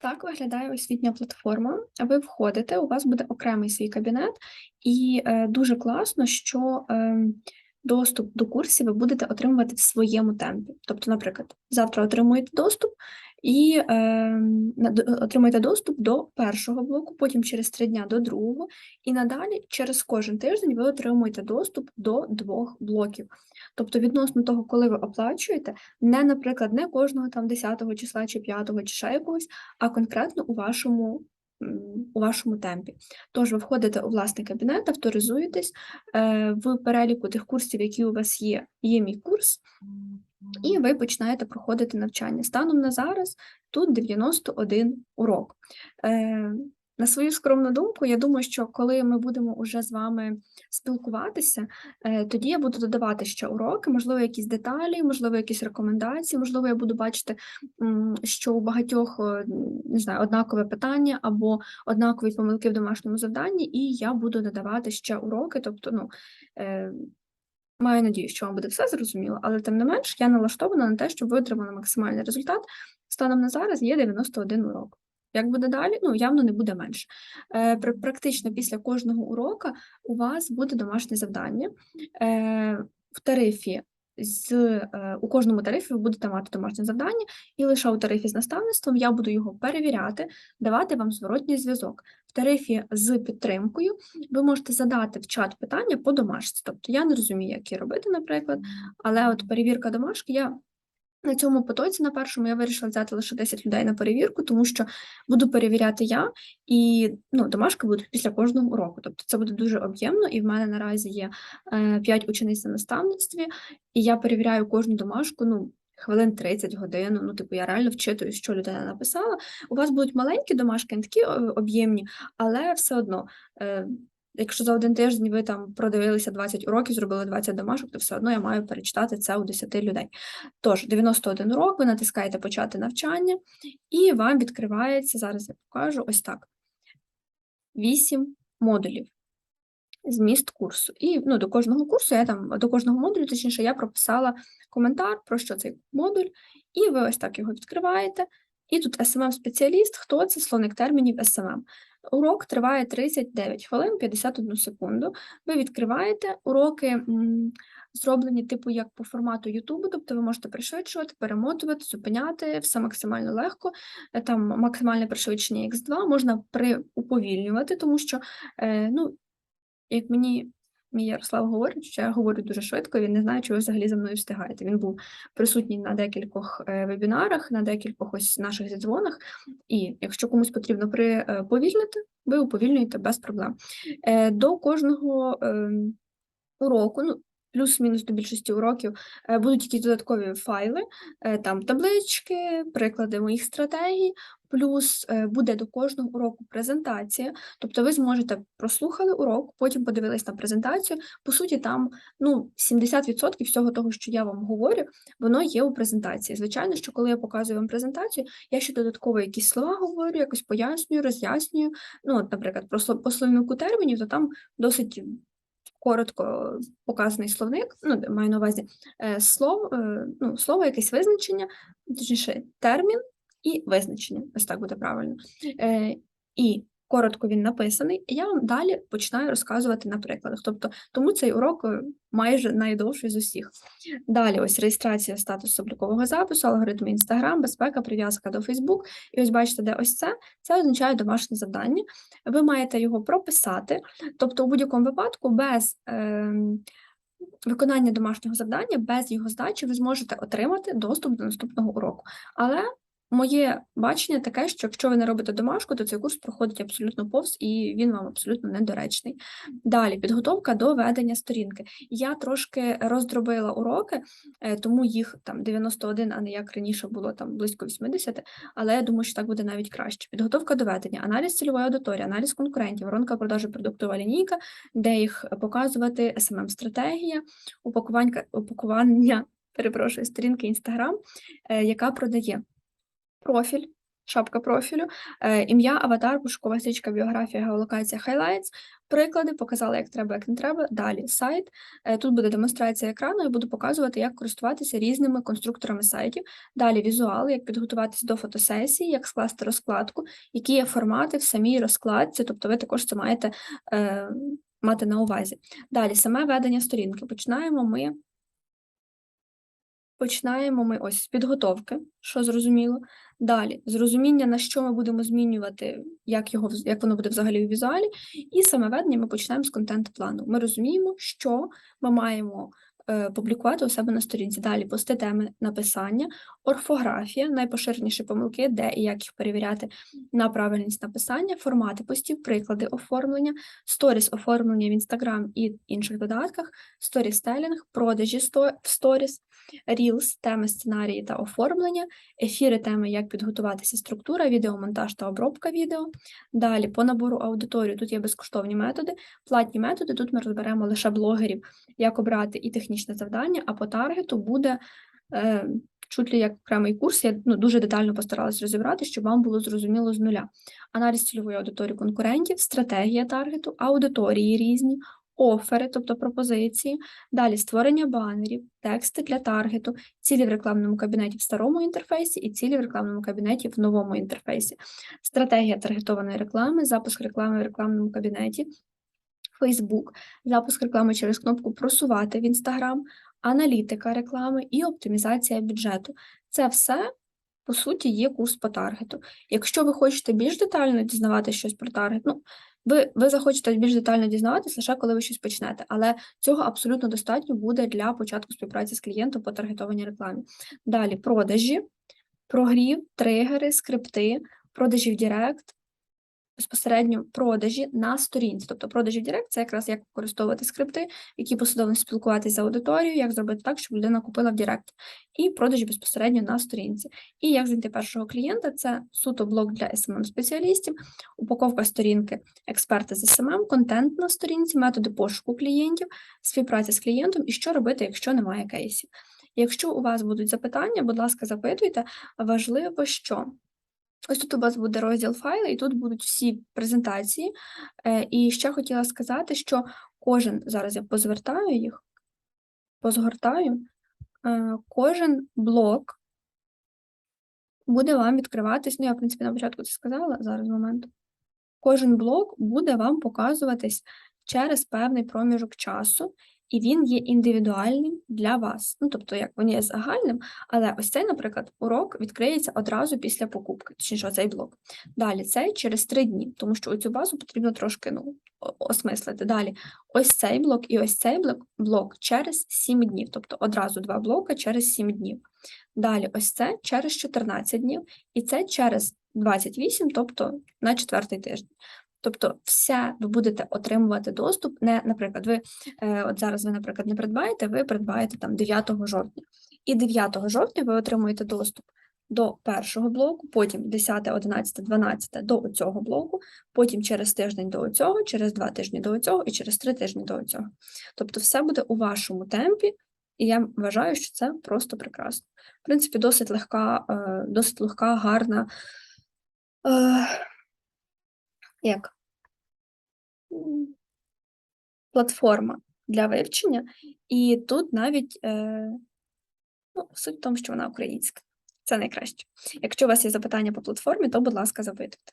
Так виглядає освітня платформа. Ви входите, у вас буде окремий свій кабінет, і е, дуже класно, що ем, доступ до курсів ви будете отримувати в своєму темпі. Тобто, наприклад, завтра отримуєте доступ і ем, на- отримуєте доступ до першого блоку, потім через три дня до другого, і надалі через кожен тиждень ви отримуєте доступ до двох блоків. Тобто, відносно того, коли ви оплачуєте, не, наприклад, не кожного там 10 числа чи 5 чи ще якогось, а конкретно у вашому, у вашому темпі. Тож ви входите у власний кабінет, авторизуєтесь, е, в переліку тих курсів, які у вас є, є мій курс, і ви починаєте проходити навчання. Станом на зараз тут 91 урок. Е, На свою скромну думку, я думаю, що коли ми будемо уже з вами спілкуватися, е, тоді я буду додавати ще уроки, можливо, якісь деталі, можливо, якісь рекомендації, можливо, я буду бачити, що у багатьох е, не знаю, однакове питання або однакові помилки в домашньому завданні, і я буду додавати ще уроки. Тобто, ну, е, Маю надію, що вам буде все зрозуміло, але тим не менш я налаштована на те, щоб витримали максимальний результат. Станом на зараз є 91 урок. Як буде далі? Ну, явно не буде менше. Е, практично після кожного урока у вас буде домашнє завдання. Е, в тарифі з, е, у кожному тарифі ви будете мати домашнє завдання, і лише у тарифі з наставництвом я буду його перевіряти, давати вам зворотній зв'язок. В тарифі з підтримкою ви можете задати в чат питання по домашці. Тобто я не розумію, як її робити, наприклад, але от перевірка домашки я. На цьому потоці на першому я вирішила взяти лише 10 людей на перевірку, тому що буду перевіряти я, і ну, домашки будуть після кожного уроку. Тобто це буде дуже об'ємно, і в мене наразі є е, 5 учениць на наставництві, і я перевіряю кожну домашку, ну, хвилин 30 годину. Ну, типу, я реально вчитую, що людина написала. У вас будуть маленькі домашки, не такі е, об'ємні, але все одно. Якщо за один тиждень ви там продивилися 20 уроків, зробили 20 домашок, то все одно я маю перечитати це у 10 людей. Тож, 91 урок, ви натискаєте почати навчання, і вам відкривається, зараз я покажу ось так: 8 модулів. Зміст курсу. І ну, до кожного курсу я там, до кожного модулю, точніше, я прописала коментар про що цей модуль, і ви ось так його відкриваєте. І тут SMM-спеціаліст, хто це словник термінів SMM. Урок триває 39 хвилин 51 секунду. Ви відкриваєте уроки зроблені типу як по формату Ютубу, тобто ви можете пришвидшувати, перемотувати, зупиняти, все максимально легко. Е, Там максимальне пришвидшення X2 можна приуповільнювати, тому що е, ну, як мені мій Ярослав говорить, що я говорю дуже швидко, він не знає, чи ви взагалі за мною встигаєте. Він був присутній на декількох е, вебінарах, на декількох ось наших зідзвонах, і якщо комусь потрібно приповільнити, ви уповільнюєте без проблем. Е, До кожного ем, уроку, ну, плюс-мінус до більшості уроків, е, будуть якісь додаткові файли, там таблички, приклади моїх стратегій, плюс е, буде до кожного уроку презентація, тобто ви зможете прослухали урок, потім подивились на презентацію. По суті, там ну, 70% всього того, що я вам говорю, воно є у презентації. Звичайно, що коли я показую вам презентацію, я ще додатково якісь слова говорю, якось пояснюю, роз'яснюю. Ну, от, наприклад, про по словнику термінів, то там досить коротко показаний словник, ну, маю на увазі е, слово, е, ну, слово, якесь визначення, точніше, термін і визначення, ось так буде правильно. Е, і коротко він написаний, і я вам далі починаю розказувати на прикладах. Тобто, тому цей урок е, майже найдовший з усіх. Далі ось реєстрація статусу облікового запису, алгоритми Instagram, безпека, прив'язка до Facebook. І ось бачите, де ось це, це означає домашнє завдання. Ви маєте його прописати, тобто, у будь-якому випадку, без ем, виконання домашнього завдання, без його здачі, ви зможете отримати доступ до наступного уроку. Але моє бачення таке, що якщо ви не робите домашку, то цей курс проходить абсолютно повз і він вам абсолютно недоречний. Далі підготовка до ведення сторінки. Я трошки роздробила уроки, е, тому їх там 91, а не як раніше було там близько 80, але я думаю, що так буде навіть краще. Підготовка до ведення, аналіз цільової аудиторії, аналіз конкурентів, воронка продажу продуктова лінійка, де їх показувати, SMM-стратегія, упакування, упакування перепрошую, сторінки Instagram, е, яка продає профіль, шапка профілю, е, ім'я, аватар, пошукова стрічка, біографія, геолокація, highlights, приклади, показала, як треба, як не треба. Далі сайт. Е, Тут буде демонстрація екрану, я буду показувати, як користуватися різними конструкторами сайтів. Далі візуал, як підготуватися до фотосесії, як скласти розкладку, які є формати в самій розкладці, тобто ви також це маєте е, мати на увазі. Далі саме ведення сторінки. Починаємо ми. Починаємо ми ось з підготовки, що зрозуміло. Далі з розуміння, на що ми будемо змінювати, як його як воно буде взагалі у візуалі, і саме ведення ми починаємо з контент-плану. Ми розуміємо, що ми маємо публікувати у себе на сторінці. Далі пости теми написання, орфографія, найпоширеніші помилки, де і як їх перевіряти на правильність написання, формати постів, приклади оформлення, сторіс оформлення в Instagram і інших додатках, сторістелінг, продажі в сторіс, Reels, теми сценарії та оформлення, ефіри теми, як підготуватися, структура, відеомонтаж та обробка відео. Далі по набору аудиторії тут є безкоштовні методи, платні методи. Тут ми розберемо лише блогерів, як обрати і технічне завдання, а по таргету буде е, чуть ли як окремий курс. Я ну, дуже детально постаралась розібрати, щоб вам було зрозуміло з нуля. Аналіз цільової аудиторії конкурентів, стратегія таргету, аудиторії різні, офери, тобто пропозиції, далі створення банерів, тексти для таргету, цілі в рекламному кабінеті в старому інтерфейсі і цілі в рекламному кабінеті в новому інтерфейсі, стратегія таргетованої реклами, запуск реклами в рекламному кабінеті, Facebook, запуск реклами через кнопку Просувати в Instagram, аналітика реклами і оптимізація бюджету. Це все, по суті, є курс по таргету. Якщо ви хочете більш детально дізнаватися щось про таргет, ну, ви, ви захочете більш детально дізнаватися лише коли ви щось почнете, але цього абсолютно достатньо буде для початку співпраці з клієнтом по таргетованій рекламі. Далі продажі, прогрів, тригери, скрипти, продажі в Директ, безпосередньо продажі на сторінці. Тобто продажі в Директ це якраз як використовувати скрипти, які послідовно спілкуватися з аудиторією, як зробити так, щоб людина купила в Директ, і продажі безпосередньо на сторінці. І як знайти першого клієнта це суто блок для smm спеціалістів упаковка сторінки експерта з SMM, контент на сторінці, методи пошуку клієнтів, співпраця з клієнтом і що робити, якщо немає кейсів. Якщо у вас будуть запитання, будь ласка, запитуйте. Важливо, що ось тут у вас буде розділ файли, і тут будуть всі презентації. Е, І ще хотіла сказати, що кожен, зараз я позвертаю їх, позгортаю, е, кожен блок буде вам відкриватись. Ну, я, в принципі, на початку це сказала, зараз момент. Кожен блок буде вам показуватись через певний проміжок часу, і він є індивідуальним для вас. Ну, тобто, як він є загальним, але ось цей, наприклад, урок відкриється одразу після покупки, точніше, цей блок. Далі цей через три дні, тому що цю базу потрібно трошки ну, осмислити. Далі ось цей блок і ось цей блок, блок через 7 днів, тобто одразу два блока через 7 днів. Далі ось це через 14 днів, і це через 28, тобто на четвертий тиждень. Тобто, все ви будете отримувати доступ, не, наприклад, ви е, от зараз ви, наприклад, не придбаєте, ви придбаєте там 9 жовтня. І 9 жовтня ви отримуєте доступ до першого блоку, потім 10, 11, 12 до цього блоку, потім через тиждень до цього, через два тижні до цього і через три тижні до цього. Тобто, все буде у вашому темпі, і я вважаю, що це просто прекрасно. В принципі, досить легка, е, досить легка, гарна. Е, як? Платформа для вивчення, і тут навіть е, ну, суть в тому, що вона українська. Це найкраще. Якщо у вас є запитання по платформі, то, будь ласка, запитуйте.